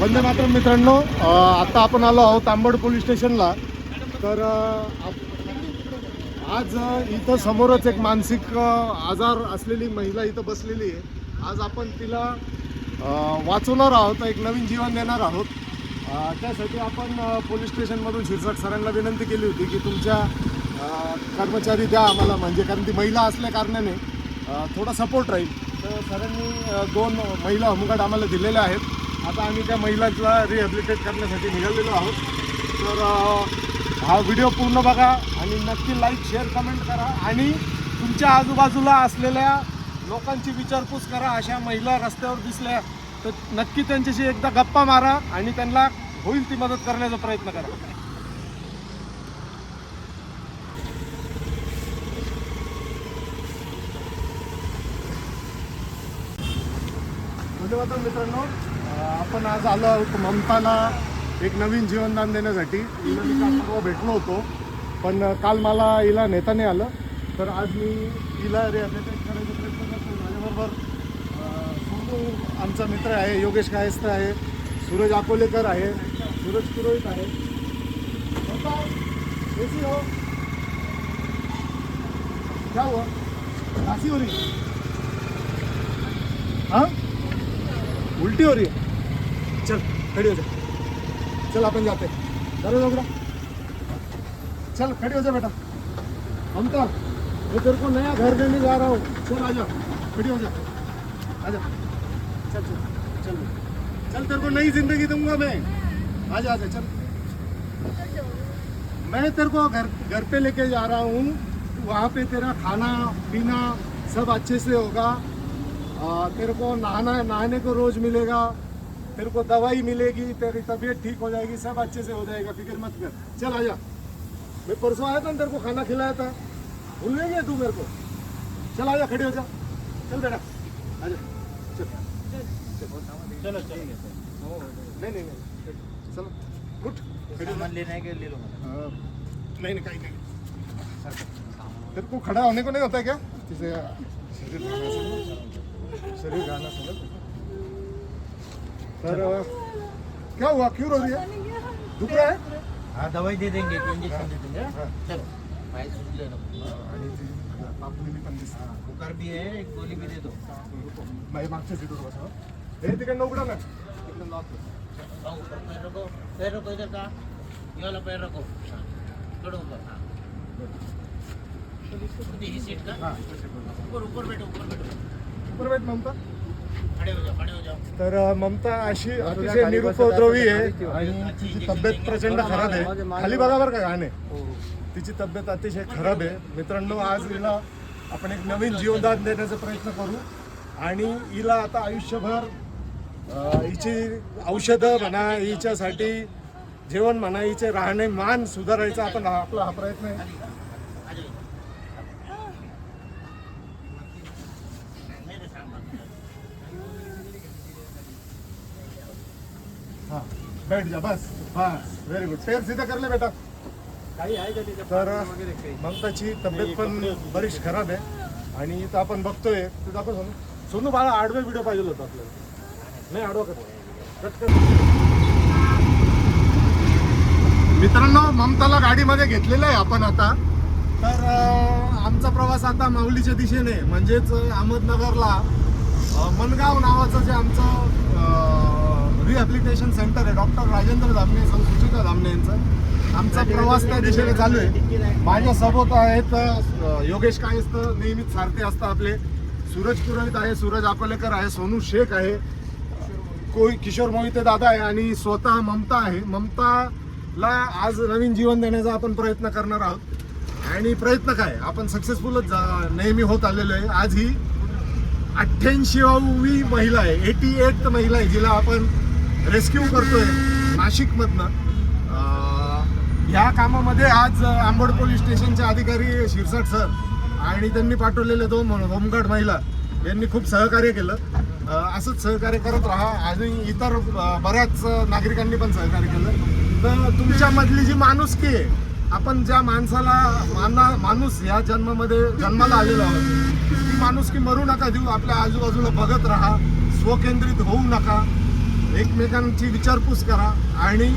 वंदे मातरम मित्रांनो आता आपण आलो आहोत आंबड पोलीस स्टेशनला. तर आप- आज इथं समोरच एक मानसिक आजार असलेली महिला इथं बसलेली आहे. आज आपण तिला वाचवणार आहोत एक नवीन जीवन देणार आहोत. त्यासाठी आपण पोलीस स्टेशनमधून शिरसाट सरांना विनंती केली होती की तुमच्या कर्मचारी द्या आम्हाला म्हणजे कारण ती महिला असल्या कारणाने थोडा सपोर्ट राहील. तर सरांनी दोन महिला होमगार्ड आम्हाला दिलेल्या आहेत. आता आम्ही त्या महिलाला रिहॅबिलिटेट करण्यासाठी निघालेलो आहोत. तर हा व्हिडिओ पूर्ण बघा आणि नक्की लाईक शेअर कमेंट करा आणि तुमच्या आजूबाजूला असलेल्या लोकांची विचारपूस करा. अशा महिला रस्त्यावर दिसल्या तर नक्की त्यांच्याशी एकदा गप्पा मारा आणि त्यांना होईल ती मदत करण्याचा प्रयत्न करा. धन्यवाद मित्रांनो. आपण आज आलो आहोत ममताला एक नवीन जीवनदान देण्यासाठी. हिला मी काल परवा भेटलो होतो पण काल मला हिला नेता नाही आलं. तर आज मी हिला रिहॅबिलिटेट करायचा प्रयत्न करतो. माझ्याबरोबर अं, सोनू आमचा मित्र आहे योगेश कायस्थ आहे सूरज अकोलेकर आहे सूरज पुरोहित आहे. ममता, हो. क्या हुआ खांसी हो रही हाँ? उल्टी हो रही है हो चल खड़ी हो जा। चल अपन जाते। चलो लोगड़ा चल खड़ी हो जा बेटा। हम तो मैं तेरे को नया घर देने जा रहा हूँ। चल आ जा। खड़ी हो जा। आ जा। चल चल चल। चल तेरे को नई ज़िंदगी दूँगा मैं। आ जा चल। मैं तेरे को घर घर पे लेके जा रहा हूँ। वहाँ पे तेरा खाना पीना सब अच्छे से होगा। आ, तेरे को नहाना नहाने को रोज मिलेगा। तेरे को दवाई मिलेगी तेरी तबीयत ठीक हो जाएगी सब अच्छे से हो जाएगा फ़िक्र मत कर। चल आजा। मैं परसों आया था ना तेरे को खाना खिलाया था। भूल गया तू मेरे को? चल आजा खड़ी हो जा। चल बेटा आजा। चल। चलो चलो। नहीं नहीं चलो उठ। सामान लेने के ले लो हाँ, नहीं नहीं कहीं नहीं तेरे को खड़ा होने को नहीं होता क्या? जैसे शरीर शरीर घाना समझ। अ, क्या हुआ? क्यों रो रही है? दुख रहा है? हाँ दवाई दे देंगे इंजेक्शन दे देंगे। हाँ. चलो भाई सुन लेना ती बुखार भी है एक गोली भी दे दो। नाही मागच्या सीटवर बसा हे तिकडनं उघडा ना एकदम लॉक हाँ, पैर रखो पैर रखो इधर का। ये वाला पैर रखो। हाँ, थोड़ा ऊपर हाँ। सीट का? ऊपर ऊपर बैठो ऊपर बैठो। ऊपर बैठ ममता। हो हो तर ममता अशी अतिशय निरुपद्रवी आहे. आणि तिची तब्येत प्रचंड खराब आहे. खाली बघा बरं का गाणे? तिची तब्येत अतिशय खराब आहे. मित्रांनो आज हिला आपण एक नवीन जीवनदान देण्याचा प्रयत्न करू. आणि हिला आता आयुष्यभर हिची औषधं म्हणा हिच्यासाठी जेवण म्हणा हिचे राहणे मान सुधारायचा आपण हा- आपला हा प्रयत्न आहे आ जाओ मेरे सामने हा बैठ जा बस बस. व्हेरी गुड पैर सीधा कर ले बेटा. तर ममताची तब्येत पण बरीच खराब आहे. आणि इथं आपण बघतोय तू दाखव सोनू. सोनू बाळा आडवे व्हिडिओ पाहिजे होता आपल्याला. नाही आडवा कर. कट कर. मित्रांनो ममताला गाडीमध्ये घेतलेलं आहे आपण आता. तर आमचा प्रवास आता माऊलीच्या दिशेने म्हणजेच अहमदनगरला मनगाव नावाचं जे आमचं रिहॅबिलिटेशन सेंटर आहे. डॉक्टर राजेंद्र धामणे सुचिता धामणे यांचं. आमचा प्रवास त्या दिशेने चालू आहे. माझ्या सोबत आहेत योगेश कायस्त नेहमीच सारथे असतात आपले. सूरज पुरोहित आहे सूरज अकोलेकर आहे सोनू शेख आहे. कोई किशोर मोहिते दादा आहे आणि स्वतः ममता आहे. ममताला आज नवीन जीवन देण्याचा आपण प्रयत्न करणार आहोत. आणि प्रयत्न काय? आपण सक्सेसफुलच नेहमी होत आलेलो आहे. आज ही अठ्ठ्याऐंशीवी महिला आहे. एटी एट महिला आहे जिला आपण रेस्क्यू करतोय नाशिकमधनं. ह्या कामामध्ये आज आंबड पोलीस स्टेशनचे अधिकारी शिरसाट सर आणि त्यांनी पाठवलेले दोन होमगार्ड महिला यांनी खूप सहकार्य केलं. असंच सहकार्य करत राहा. आणि इतर बऱ्याच नागरिकांनी पण सहकार्य केलं. तर तुमच्यामधली जी माणुसकी आहे आपण ज्या माणसाला माना माणूस या जन्मामध्ये जन्माला आलेलो आहोत ती माणुसकी मरू नका देऊ आपल्या आजूबाजूला बघत राहा स्वकेंद्रित होऊ नका. एकमेकांची विचारपूस करा आणि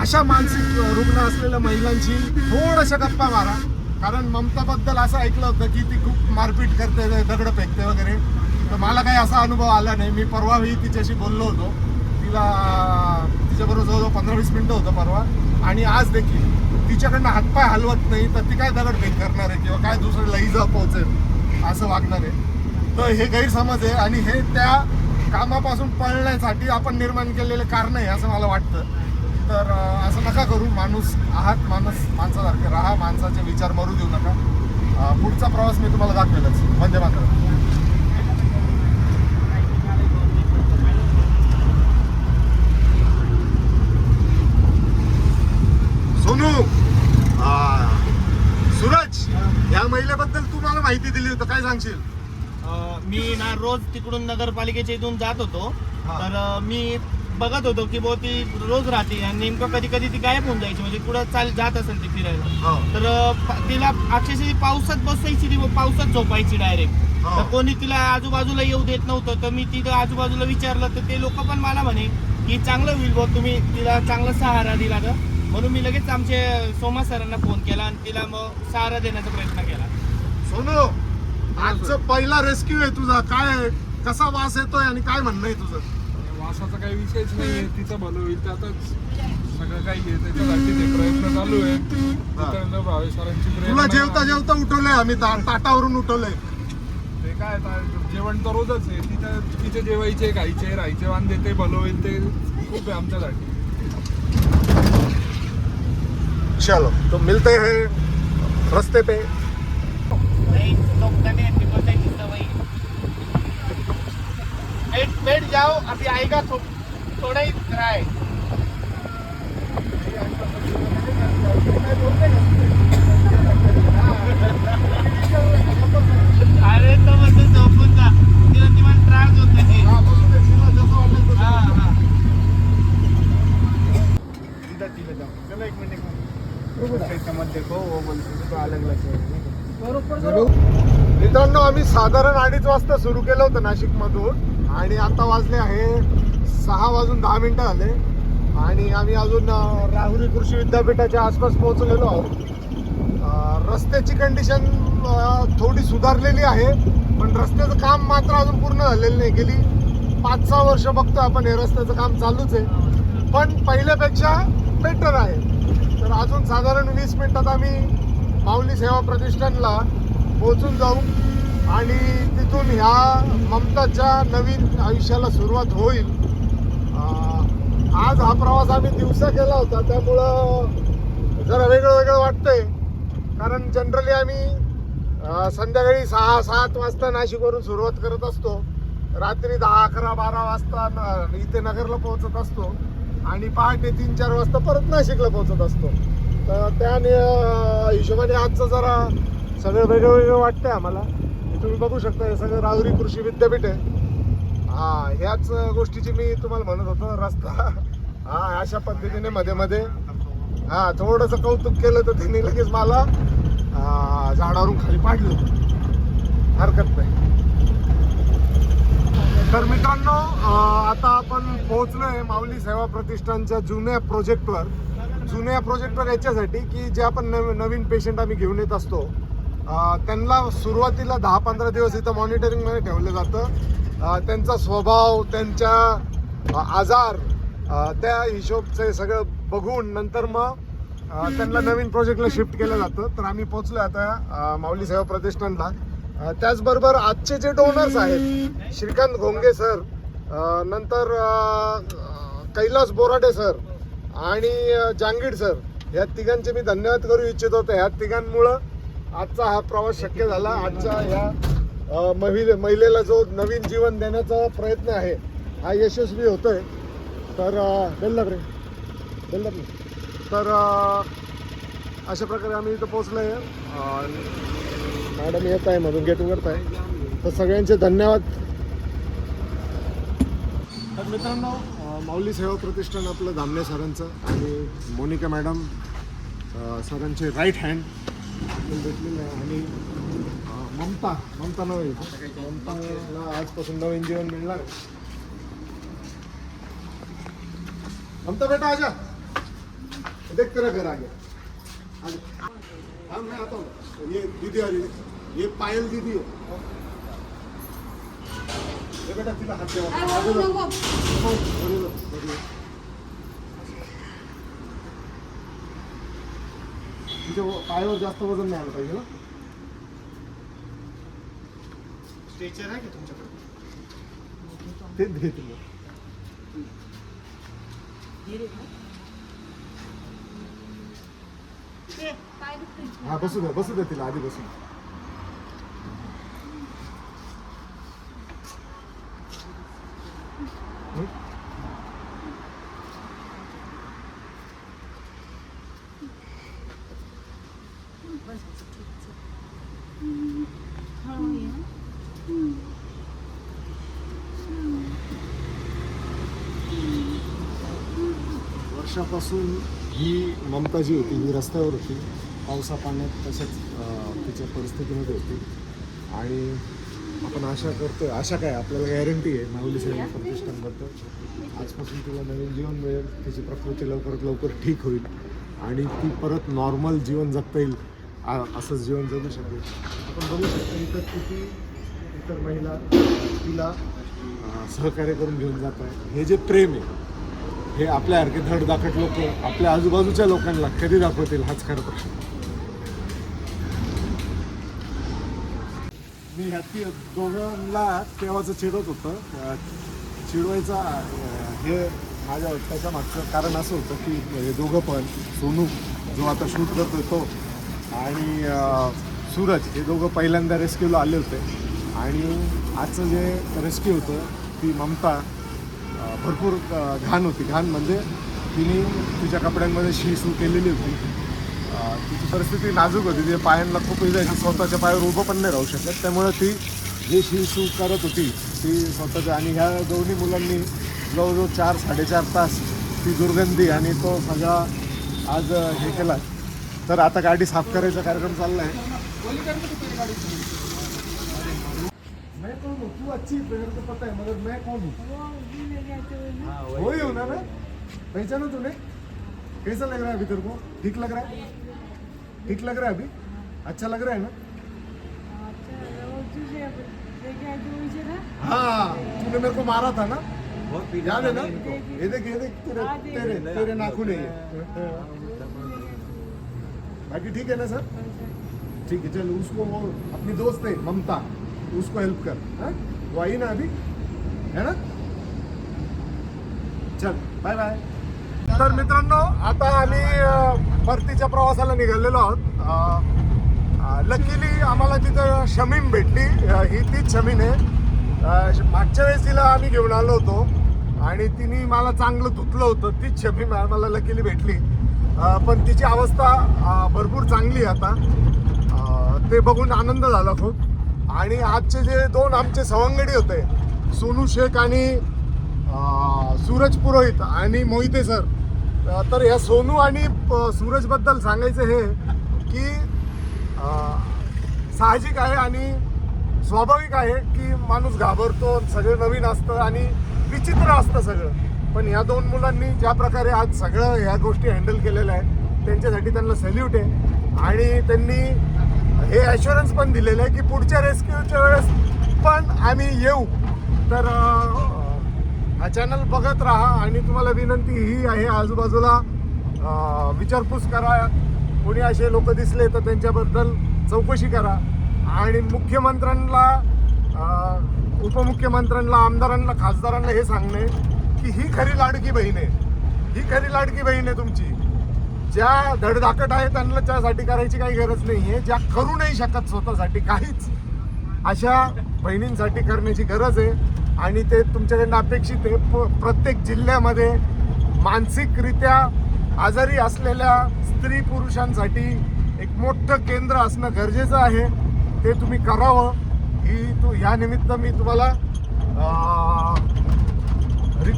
अशा मानसिक रुग्ण असलेल्या महिलांची थोड्याशा गप्पा मारा. कारण ममताबद्दल असं ऐकलं होतं की ती खूप मारपीट करते दगड फेकते वगैरे. तर मला काही असा अनुभव आला नाही. मी परवाही तिच्याशी बोललो होतो. तिला तिच्याबरोबर जवळजवळ पंधरा वीस मिनटं होतं परवा. आणि आज देखील. तिच्याकडनं हातपाय हलवत नाही तर ती काय दगडफेक करणार आहे किंवा काय दुसरं लई जा पोहोचेल असं वागणार आहे. तर हे गैरसमज आहे. आणि हे त्या कामापासून पळण्यासाठी आपण निर्माण केलेले कारण आहे असं मला वाटतं. तर असं नका करू. माणूस आहात माणूस माणसासारखे राहा. माणसाचे विचार मरू देऊ नका. पुढचा प्रवास मी तुम्हाला दाखवेलच. वंदे मात्र सोनू! सूरज या महिलेबद्दल तू मला माहिती दिली होती. काय सांगशील? मी ना रोज तिकडून नगरपालिकेच्या इथून जात होतो. हा. तर अं, मी बघत होतो की बो ती रोज राहते आणि नेमकं कधी कधी ती गायब होऊन जायची. म्हणजे कुठं चाल जात असेल ती फिरायला. हो. तर अं, पा- तिला अक्षरशः ती पावसात बसायची ती पावसात झोपायची डायरेक्ट हो. तर कोणी तिला आजूबाजूला येऊ देत नव्हतं. तर मी तिथं आजूबाजूला विचारलं तर ते लोक पण मला म्हणे की चांगलं होईल बघ तुम्ही तिला चांगला सहारा दिला तर म्हणून मी लगेच आमचे सोमा सरांना फोन केला आणि तिला मग सहारा देण्याचा प्रयत्न केला. सोनू! आजचं पहिला रेस्क्यू आहे तुझा. काय कसा वास येतोय आणि काय म्हणणं आहे तुझं? वासाचा काही विषयच नाहीये. तिचं भलं होईल त्यातच सगळं काही आहे. त्याच्यासाठी ते प्रयत्न चालू आहे. तुला जेवता जेवता उठवलंय आम्ही ताटावरून उठवलंय. ते काय जेवण तर रोजच आहे. तिथे तिचे जेवायचे खायचे राहायचे वांदे ते भलं होईल ते खूप आहे आमच्यासाठी. चलो तो मिलते हैं रस्ते पे नहीं लोकने निपटाई की सवई बैठ जाओ अभी आएगा थोड़ा ही रहा है अरे तो म्हणजे झोपून जा तिला किमान त्रास होत नाही हा हा. चलो एक मिनिट मित्रांनो आम्ही साधारण अडीच वाजता सुरू केलं होतं नाशिक मधून आणि आता वाजले आहे सहा वाजून दहा मिनिटं झाले. आणि आम्ही अजून राहुरी कृषी विद्यापीठाच्या आसपास पोहोचलेलो आहोत. रस्त्याची कंडिशन थोडी सुधारलेली आहे पण रस्त्याचं काम मात्र अजून पूर्ण झालेलं नाही. गेली पाच सहा वर्ष बघतो आपण हे रस्त्याचं काम चालूच आहे. पण पहिल्यापेक्षा बेटर आहे. तर अजून साधारण वीस मिनिटात आम्ही माऊली सेवा प्रतिष्ठानला पोहोचून जाऊ आणि तिथून ह्या ममताच्या नवीन आयुष्याला सुरुवात होईल. आज हा प्रवास आम्ही दिवसा केला होता त्यामुळं जरा वेगळं वेगळं वाटतंय. कारण जनरली आम्ही संध्याकाळी सहा सात वाजता नाशिकवरून सुरुवात करत असतो. रात्री दहा अकरा बारा वाजता न- इथे नगरला पोहोचत असतो. आणि पहाटे तीन चार वाजता परत नाशिकला पोहोचत असतो. तर त्या हिशोबाने आजचं जरा सगळं वेगळं वेगळं वाटतंय आम्हाला. हे तुम्ही बघू शकता हे सगळं राजुरी कृषी विद्यापीठ आहे. हा ह्याच गोष्टीची मी तुम्हाला म्हणत होतो रस्ता. हा अशा पद्धतीने मध्ये मध्ये हा थोडंसं कौतुक केलं तर तिने लगेच मला झाडावरून खाली पाडलं. हरकत नाही. तर मित्रांनो आता आपण पोहोचलोय माऊली सेवा प्रतिष्ठानच्या जुन्या प्रोजेक्टवर जुन्या प्रोजेक्टवर याच्यासाठी की जे आपण नव नवीन पेशंट आम्ही घेऊन येत असतो. त्यांना सुरुवातीला दहा पंधरा दिवस इथं मॉनिटरिंगमध्ये ठेवलं जातं. त्यांचा स्वभाव त्यांच्या आजार त्या हिशोबचे सगळं बघून नंतर मग त्यांना नवीन प्रोजेक्टला शिफ्ट केलं जातं. तर आम्ही पोहोचलो आता माऊली सेवा प्रतिष्ठानला. त्याचबरोबर आजचे जे डोनर्स आहेत श्रीकांत घोंगे सर नंतर कैलास बोराडे सर आणि जांगीड सर या तिघांचे मी धन्यवाद करू इच्छित. होते ह्या तिघांमुळं आजचा हा प्रवास शक्य झाला. आजच्या ह्या महिले महिलेला जो नवीन जीवन देण्याचा प्रयत्न आहे हा यशस्वी होतोय. तर अ, बेल्लर रे रे. तर अशा प्रकारे आम्ही इथं पोचलो आहे मॅडम येत आहे मधून गेट उघडत आहे. तर सगळ्यांचे धन्यवाद. तर मित्रांनो माऊली सेवा प्रतिष्ठान आपलं धामणे सरांचं आणि मोनिका मॅडम सरांचे राईट हँड भेटलेले आहे. आणि ममता ममता नव. ममताला आजपासून नवीन जीवन मिळणार ममता बेटा आजा. देख तेरा घर आ गया हाँ मैं आता हूँ. ये दीदी आ रही है. ये पायल दीदी है. बेटा तिला हात ठेवा तिच्या पायावर जास्त वजन नाही आलं पाहिजे ना स्ट्रेचर आहे का तुमच्याकडे ते दे तुला हा बसू द्या बसू द्या तिला आधी बसू द्या. हं? हळू ये ना. वर्षापासून ही ममता जी होती ही रस्त्यावर होती. पावसा पाण्यात तशाच तिच्या परिस्थितीमध्ये होती. आणि आपण आशा करतोय आशा काय आपल्याला गॅरंटी आहे माऊली सेवा प्रतिष्ठानबद्दल. आजपासून तिला नवीन जीवन मिळेल तिची प्रकृती लवकरात लवकर ठीक होईल आणि ती परत नॉर्मल जीवन जगता येईल असं असंच जीवन जगू शकेल आपण बघू शकतो इतर किती इतर महिला तिला सहकार्य करून घेऊन जात आहे हे जे प्रेम आहे हे आपल्यासारखे धडधाकट लोक आपल्या आजूबाजूच्या लोकांना कधी दाखवतील हाच खरा प्रश्न. मी ह्या दोघांना तेव्हाचं चिडवत होतं. चिडवायचा हे माझ्या त्याच्या मागचं कारण असं होतं की हे दोघं पण सोनू जो आता शूट करतो तो आणि सूरज हे दोघं पहिल्यांदा रेस्क्यूला आले होते. आणि आजचं जे रेस्क्यू होतं ती ममता भरपूर घाण होती. घाण म्हणजे तिने तिच्या कपड्यांमध्ये शी सू केलेली होती. तिची परिस्थिती नाजूक होती. तिच्या पायांना खूप इजायची स्वतःच्या पायावर उभं पण नाही राहू शकत. त्यामुळे ती जी शी करत होती ती स्वतःच्या आणि ह्या दोन्ही मुलांनी जवळजवळ चार साडेचार तास ती दुर्गंधी आणि तो सगळा आज हे केला. तर आता गाडी साफ करायचा कार्यक्रम चालला आहे मैं कौन हूँ? तू अच्छी मेरे को पता है मगर मैं कौन हूँ? वही हो ना मैं पहचाना तूने? कैसा लग रहा है अभी तेरे को? ठीक लग रहा है? ठीक लग रहा है अभी? अच्छा लग रहा है ना? हाँ तूने मेरे को मारा था ना? याद है ना? ये देख ये देख तेरे तेरे तेरे नाखून है ये। बाकी ठीक है ना सर? ठीक है चल उसको वो अपनी दोस्त है ममता। उसको हेल्प कर हाँ? वो आई ना अभी? है ना? चल बाय बाय तर मित्रांनो आता आम्ही परतीच्या प्रवासाला निघालेलो आहोत. लकीली आम्हाला तिथं शमीम भेटली. ही तीच शमीन आहे. मागच्या वेळेस तिला आम्ही घेऊन आलो होतो आणि तिने मला चांगलं धुतलं होतं. तीच शमीन आम्हाला लकीली भेटली. पण तिची अवस्था भरपूर चांगली आहे आता. ते बघून आनंद झाला खूप. आणि आजचे जे दोन आमचे सवंगडी होते सोनू शेख आणि सूरज पुरोहित आणि मोहिते सर तर या सोनू आणि सूरजबद्दल सांगायचं हे की साहजिक आहे आणि स्वाभाविक आहे की माणूस घाबरतो सगळं नवीन असतं आणि विचित्र असतं सगळं. पण या दोन मुलांनी ज्या प्रकारे आज सगळं ह्या गोष्टी हँडल केलेल्या आहेत त्यांच्यासाठी त्यांना सॅल्यूट आहे. आणि त्यांनी हे ॲश्युरन्स पण दिलेलं आहे की पुढच्या रेस्क्यूच्या वेळेस पण आम्ही येऊ. तर हा चॅनल बघत राहा आणि तुम्हाला विनंती ही आहे आजूबाजूला विचारपूस करा. कोणी असे लोक दिसले तर त्यांच्याबद्दल चौकशी करा. आणि मुख्यमंत्र्यांना उपमुख्यमंत्र्यांना आमदारांना खासदारांना हे सांगणे की ही खरी लाडकी बहीण आहे. ही खरी लाडकी बहीण आहे तुमची. ज्या धडधाकट आहे त्यांना त्यासाठी करायची काही गरज नाही आहे ज्या करू नाही शकत स्वतःसाठी काहीच अशा बहिणींसाठी करण्याची गरज आहे. आणि ते तुमच्याकडनं अपेक्षित आहे. प्रत्येक जिल्ह्यामध्ये मानसिकरित्या आजारी असलेल्या स्त्री पुरुषांसाठी एक मोठं केंद्र असणं गरजेचं आहे. ते तुम्ही करावं. ही तू ह्या निमित्त मी तुम्हाला रि-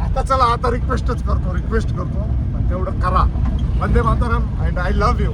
आता चला आता रिक्वेस्टच करतो रिक्वेस्ट करतो. पण तेवढं करा. Vande Mataram and I love you